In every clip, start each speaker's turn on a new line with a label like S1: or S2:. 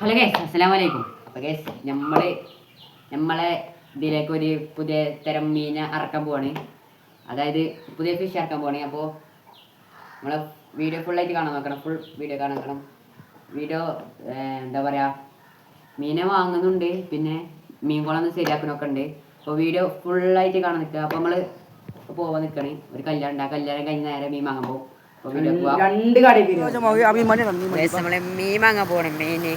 S1: Hello guys അസ്സലാമു അലൈക്കും അപ്പോൾ ഗേസ് നമ്മൾ നമ്മളെ ഇതിലേക്ക് ഒരു പുതിയ തരം മീനെ അറക്കാൻ പോവാണ്. അതായത് പുതിയ ഫിഷ് ഇറക്കാൻ പോവാണ്. അപ്പോൾ നമ്മളെ വീഡിയോ ഫുള്ളായിട്ട് കാണാൻ നോക്കണം. ഫുൾ വീഡിയോ കാണാൻ നോക്കണം. വീഡിയോ എന്താ പറയുക മീനെ വാങ്ങുന്നുണ്ട്. പിന്നെ മീൻ കുളം ശരിയാക്കി ഉണ്ട് അപ്പോൾ വീഡിയോ ഫുള്ളായിട്ട് കാണാൻ നിൽക്കുക അപ്പോൾ നമ്മൾ പോവാൻ നിൽക്കണേ ഒരു കല്യാണം ഉണ്ട്. ആ കല്യാണം കഴിഞ്ഞ നേരെ മീൻ വാങ്ങാൻ പോകും. അപ്പോൾ വീഡിയോ
S2: രണ്ട് കടയിൽ
S1: നമ്മൾ മീൻ വാങ്ങാൻ പോകണം മീന്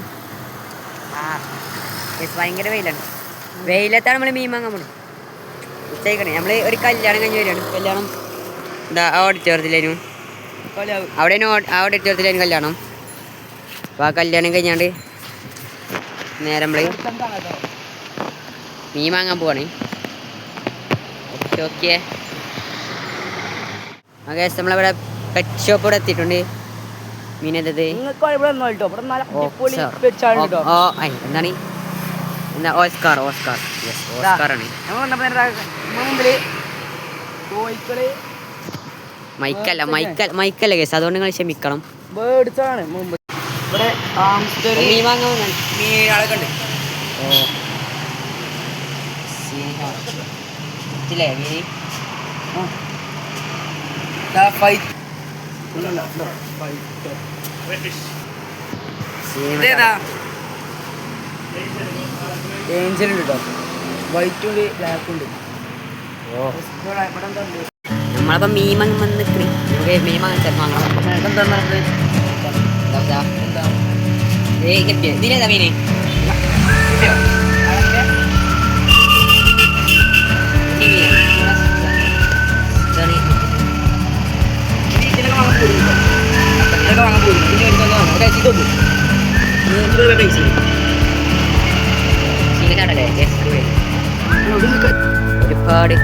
S1: ഭയങ്കര വെയിലാണ്. വെയിലത്താണ് നമ്മൾ മീൻ വാങ്ങാൻ പോണത്. ഉച്ചയ്ക്കണേ. നമ്മൾ ഒരു കല്യാണം കഴിഞ്ഞ് വരികയാണ്. കല്യാണം? എന്താ ഓഡിറ്റോറിയത്തിലേനു അവിടെ ഓഡിറ്റോറിയത്തിലേനു കല്യാണം. അപ്പോൾ ആ കല്യാണം കഴിഞ്ഞാണ്ട് നേരം നമ്മൾ മീൻ വാങ്ങാൻ പോവാണ്. ഓക്കെ ഓക്കെ ആ നമ്മളിവിടെ പെറ്റ് ഷോപ്പ് ഇവിടെ എത്തിയിട്ടുണ്ട്.
S2: കേട്ടോ
S1: എന്താണ്? ഈ? Oscar Oscar. യെസ് ഓസ്കാർ ആണ് മൈക്കല്ല മൈക്കൽ മൈക്കല്ല കേസ്. അതുകൊണ്ട് നിങ്ങൾ ക്ഷമിക്കണം.
S2: ഇവിടെ ഫൈറ്റ്. ഇതേതാ ഏഞ്ചൽ ഉണ്ട് കേട്ടോ വൈറ്റ് ഉണ്ട് ബ്ലാക്ക് ഉണ്ട്?
S1: നമ്മളപ്പോ മീൻ വന്ന് നമുക്ക് മീൻ വാങ്ങണം ഇതിലേതാ മീന്?
S2: ഇതിലൊക്കെ വാങ്ങാൻ പോയി ഇതിന് വരുന്നതോ ഇവിടെ ഇതൊന്നും നൂറ് രൂപ
S1: യെസ് അടിപൊളി ഒരുപാട്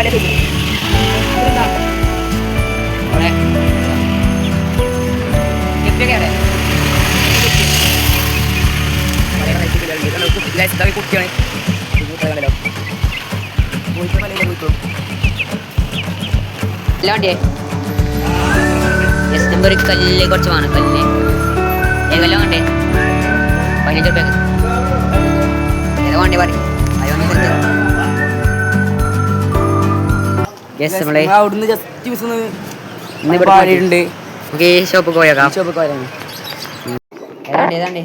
S1: കളി
S2: ഇത് പല പേര് ഇതെന്താ
S1: അവിടെ. അവിടെ
S2: കുട്ടിയാണ്
S1: എല്ലാം വണ്ടിയേ യെസ് നമ്പർ കല്ല് കുറച്ച് വേണം കല്ല്. ഏകല്ലോ വേണ്ടേ? പതിനഞ്ച് റുപ്യക്ക് ഏതാ വേണ്ടേ പറയും? യെസ് നമ്മളെ
S2: അവിടുന്ന് ജസ്റ്റ് മിസ്
S1: ഇന്ന് ഇവിടെ
S2: പാടിയിട്ടുണ്ട്.
S1: നമുക്ക് ഈ ഷോപ്പ് പോയേക്കാം.
S2: ഷോപ്പ് പോയാലാണ്
S1: ഏതാണ്ട് ഏതാണ്ട്?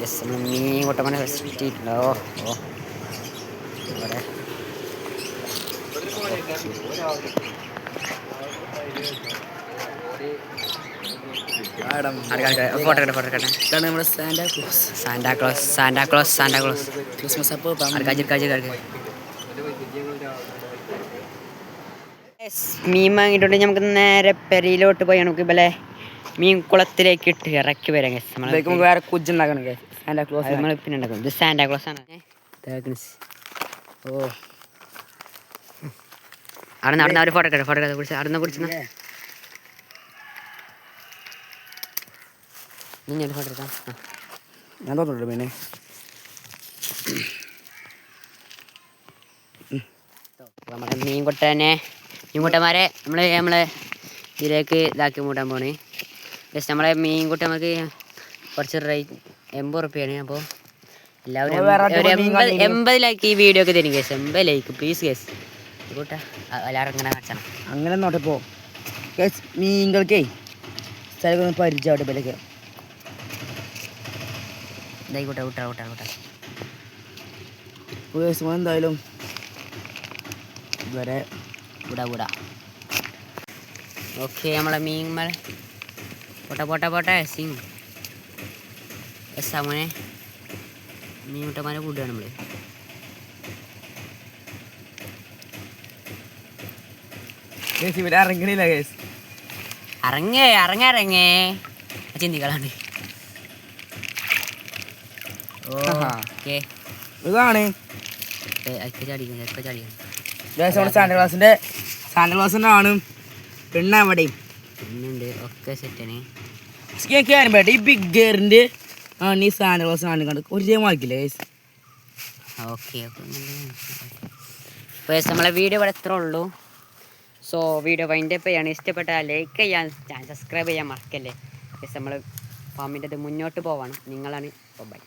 S1: യെസ് നമ്മൾ മീൻ കൊട്ടമനെ ഫെസിലിറ്റിയിട്ടുണ്ടോ ഓ. ഇവിടെ. ഫോട്ടോ എടുക്കട്ടെ എടുക്കട്ടെ
S2: ഇതാണ് നമ്മുടെ ക്രിസ്മസ് അപ്പോൾ
S1: മീൻ വാങ്ങിയിട്ടുണ്ട്. നമുക്ക് നേരെ പെരയിലോട്ട് പോയി നമുക്ക് ഇവലെ മീൻ കുളത്തിലേക്ക് ഇട്ട് ഇറക്കി വരാം
S2: ഗസ് വേറെ
S1: കുജുണ്ടാക്കണം
S2: സാന്റാക്ലോസ്
S1: നമ്മൾ പിന്നെ ഉണ്ടാക്കും. ഇത് സാന്റാ ക്ലോസ് ആണ്. ഓ. അവിടെ നടന്ന ഒരു ഫോട്ടോ എടുക്കട്ടെ ഫോട്ടോ പിടിച്ച്. അവിടെ നിന്ന്. കുടിച്ചു ഞാൻ ഫോട്ടോ എടുക്കാം.
S2: ഞാൻ തോന്നുന്നുണ്ട് പിന്നെ.
S1: നമ്മുടെ മീൻകുട്ടനെ മീൻകുട്ടന്മാരെ നമ്മൾ നമ്മളെ ഇതിലേക്ക് ഇതാക്കി മൂടാൻ പോണേ. ജസ്റ്റ് നമ്മളെ മീൻകുട്ടി നമുക്ക് കുറച്ച് റേറ്റ് എൺപത് റുപ്യാണ് അപ്പോൾ എല്ലാവരും എൺപത്- ഒരു. എൺപത് ലൈക്ക് ഈ വീഡിയോ ഒക്കെ തരും കേസ് എൺപത് ലൈക്ക് പ്ലീസ് കേസ്
S2: അങ്ങനെ നോട്ടപ്പോ മീൻകൾക്കേ സ്ഥലം
S1: കൂട്ട കൂട്ട
S2: എന്തായാലും ഇതുവരെ
S1: കൂടാ കൂടാ ഓക്കെ നമ്മളെ മീൻ മല പോട്ടെ പോട്ടെ പോട്ടെ സിംഗ് എസ് അങ്ങനെ മീൻ മുട്ടമാരെ കൂടുകയാണ് നമ്മൾ.
S2: കേസ് ഇവിടെ ഇറങ്ങണില്ല കേസ്
S1: ഇറങ്ങേ ഇറങ്ങറങ്ങേ ചിന്തികളാണ്.
S2: ഇതാണ്. ഗൈസ് സാന്റക്ലാസിന്റെ സാന്റക്ലാസിന്റെ ആണ് പെണ്ണ
S1: ഒക്കെ സെറ്റാണ്
S2: കേൾക്കാൻ ഈ ബിഗ് ഗെയറിന്റെ ആണ് ഈ സാന്റക്ലാസ് ആണ് കണ്ട് ഒരു ജയം വായിക്കില്ലേ ഗൈസ്
S1: ഓക്കെ അപ്പോൾ നമ്മളെ വീഡിയോ ഇവിടെ എത്ര ഉള്ളൂ? സോ വീഡിയോ വൈൻഡപ്പ് ചെയ്യാണ്. ഇഷ്ടപ്പെട്ടാൽ ലൈക്ക് ചെയ്യാൻ സബ്സ്ക്രൈബ് ചെയ്യാൻ മറക്കല്ലേ. നമ്മൾ ഫാമിന്റെ മുന്നോട്ട് പോവാണ്. നിങ്ങളാണ്. ബൈ